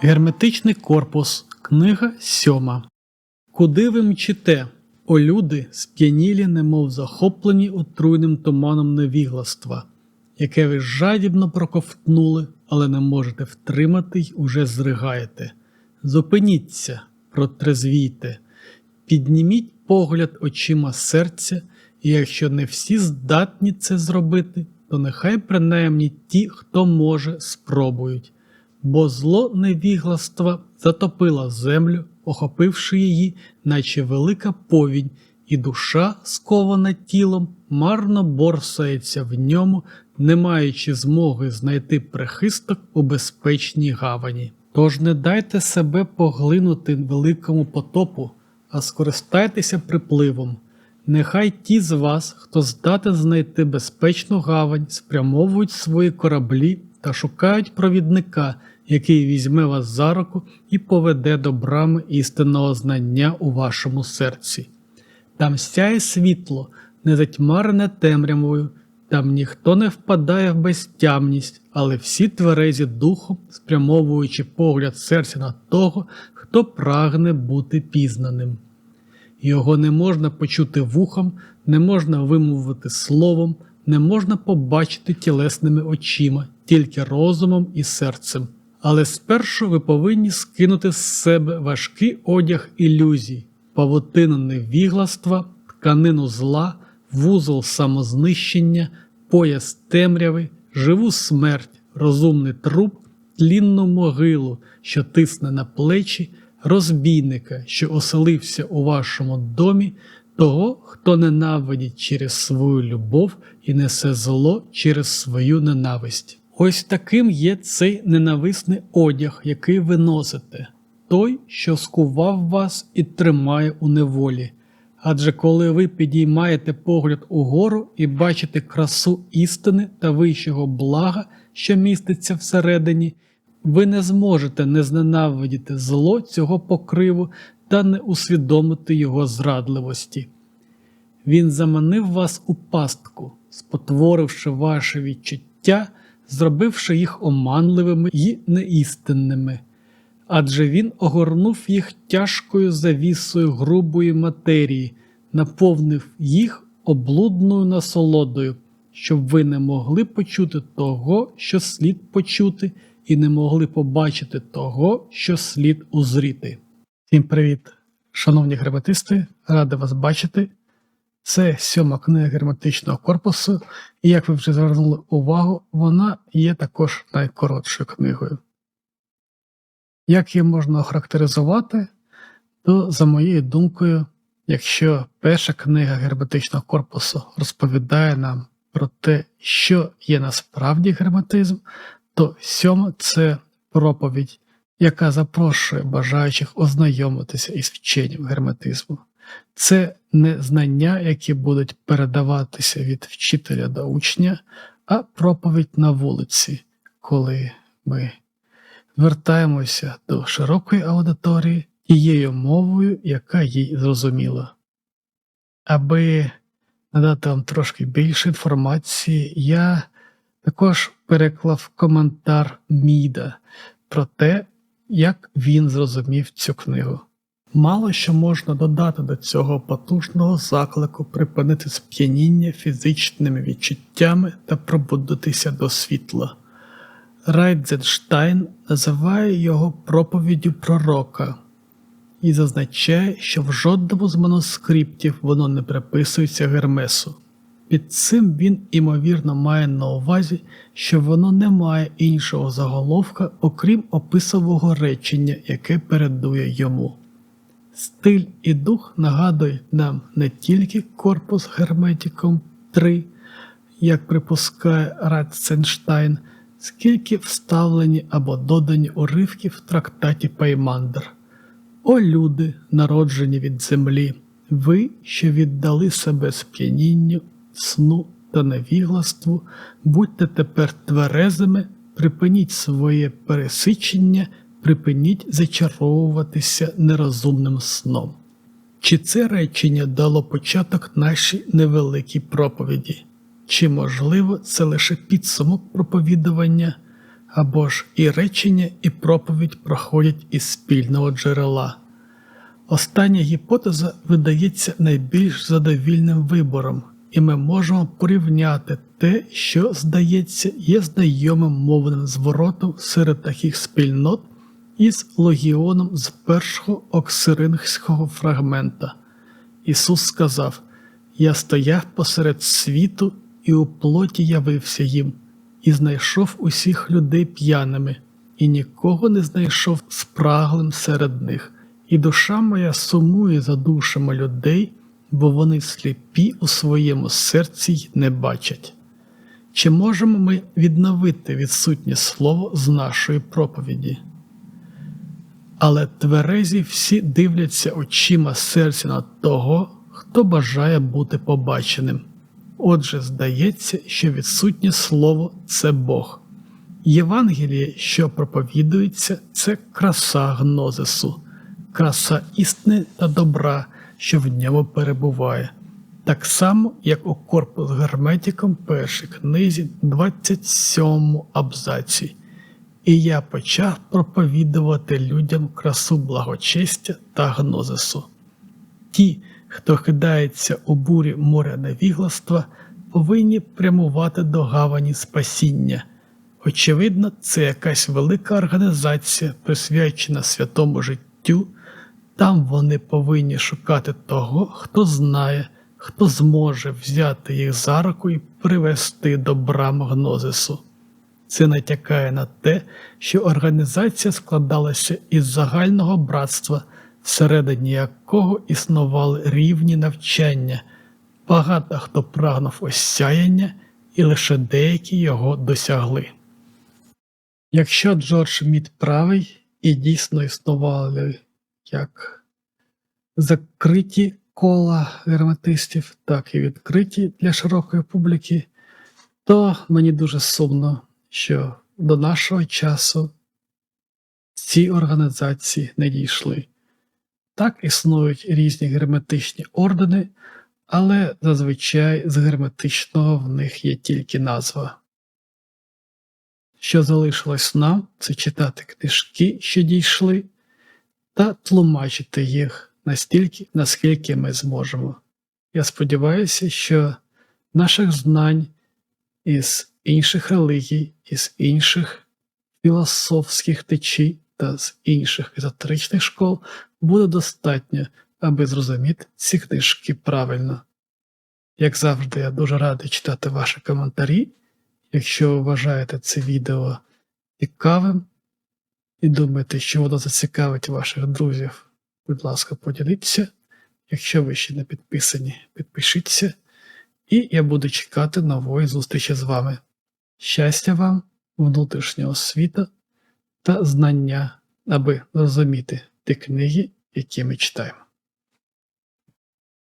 Герметичний корпус, книга сьома. Куди ви мчите, о люди, сп'янілі, немов захоплені отруйним туманом невігластва, яке ви жадібно проковтнули, але не можете втримати й уже зригаєте. Зупиніться, протрезвійте, підніміть погляд очима серця, і якщо не всі здатні це зробити, то нехай принаймні ті, хто може, спробують бо зло невігластва затопило землю, охопивши її, наче велика повінь, і душа, скована тілом, марно борсається в ньому, не маючи змоги знайти прихисток у безпечній гавані. Тож не дайте себе поглинути великому потопу, а скористайтеся припливом. Нехай ті з вас, хто здатен знайти безпечну гавань, спрямовують свої кораблі та шукають провідника, який візьме вас за руку і поведе до брами істинного знання у вашому серці. Там сяє світло, не затьмарене темрявою, там ніхто не впадає в безтямність, але всі тверезі духом, спрямовуючи погляд серця на того, хто прагне бути пізнаним. Його не можна почути вухом, не можна вимовити словом, не можна побачити тілесними очима, тільки розумом і серцем. Але спершу ви повинні скинути з себе важкий одяг ілюзій, павутину невігластва, тканину зла, вузол самознищення, пояс темряви, живу смерть, розумний труп, тлінну могилу, що тисне на плечі, розбійника, що оселився у вашому домі, того, хто ненавидить через свою любов і несе зло через свою ненависть. Ось таким є цей ненависний одяг, який ви носите, той, що скував вас і тримає у неволі. Адже коли ви підіймаєте погляд угору і бачите красу істини та вищого блага, що міститься всередині, ви не зможете не зненавидіти зло цього покриву та не усвідомити його зрадливості. Він заманив вас у пастку, спотворивши ваше відчуття, зробивши їх оманливими і неістинними, адже він огорнув їх тяжкою завісою грубої матерії, наповнив їх облудною насолодою, щоб ви не могли почути того, що слід почути, і не могли побачити того, що слід узріти. Всім привіт, шановні герметисти, радий вас бачити. Це сьома книга герметичного корпусу, і як ви вже звернули увагу, вона є також найкоротшою книгою. Як її можна охарактеризувати, то, за моєю думкою, якщо перша книга герметичного корпусу розповідає нам про те, що є насправді герметизм, то сьома це проповідь, яка запрошує бажаючих ознайомитися із вченням герметизму. Це не знання, які будуть передаватися від вчителя до учня, а проповідь на вулиці, коли ми звертаємося до широкої аудиторії тією мовою, яка їй зрозуміла. Аби надати вам трошки більше інформації, я також переклав коментар Міда про те, як він зрозумів цю книгу. Мало що можна додати до цього потужного заклику припинити сп'яніння фізичними відчуттями та пробудитися до світла. Райдзенштайн називає його проповіддю пророка і зазначає, що в жодному з манускриптів воно не приписується Гермесу. Під цим він, імовірно, має на увазі, що воно не має іншого заголовка, окрім описового речення, яке передує йому. Стиль і дух нагадують нам не тільки корпус Герметиком 3, як припускає Радценштайн, скільки вставлені або додані уривки в трактаті Паймандер. О люди, народжені від землі, ви, що віддали себе сп'янінню, сну та невігластву, будьте тепер тверезими, припиніть своє пересичення припиніть зачаровуватися нерозумним сном. Чи це речення дало початок нашій невеликій проповіді? Чи, можливо, це лише підсумок проповідування? або ж і речення, і проповідь проходять із спільного джерела. Остання гіпотеза видається найбільш задовільним вибором, і ми можемо порівняти те, що, здається, є знайомим мовним зворотом серед таких спільнот із логіоном з першого оксирингського фрагмента. Ісус сказав: Я стояв посеред світу і у плоті явився їм, і знайшов усіх людей п'яними, і нікого не знайшов спраглим серед них. І душа моя сумує за душами людей, бо вони сліпі у своєму серці й не бачать. Чи можемо ми відновити відсутнє слово з нашої проповіді? Але тверезі всі дивляться очима серця на того, хто бажає бути побаченим. Отже, здається, що відсутнє слово це Бог. Євангеліє, що проповідується, це краса гнозису, краса істини та добра, що в ньому перебуває, так само, як у корпус герметиком першій книзі, 27 абзаці. І я почав проповідувати людям красу благочестя та гнозису. Ті, хто кидається у бурі моря невігластва, повинні прямувати до гавані спасіння. Очевидно, це якась велика організація, присвячена святому життю. Там вони повинні шукати того, хто знає, хто зможе взяти їх за руку і привести до брам гнозису. Це натякає на те, що організація складалася із загального братства, всередині якого існували рівні навчання, багато хто прагнув осяяння, і лише деякі його досягли. Якщо Джордж Мід правий і дійсно існували як закриті кола герметистів, так і відкриті для широкої публіки, то мені дуже сумно, що до нашого часу ці організації не дійшли. Так існують різні герметичні ордени, але зазвичай з герметичного в них є тільки назва. Що залишилось нам, це читати книжки, що дійшли, та тлумачити їх настільки, наскільки ми зможемо. Я сподіваюся, що наших знань із інших релігій, із інших філософських течій та з інших езотеричних школ буде достатньо, аби зрозуміти ці книжки правильно. Як завжди, я дуже радий читати ваші коментарі. Якщо ви вважаєте це відео цікавим і думаєте, що воно зацікавить ваших друзів, будь ласка, поділіться. Якщо ви ще не підписані, підпишіться, і я буду чекати нової зустрічі з вами. Щастя вам, внутрішнього світу та знання, аби розуміти ті книги, які ми читаємо.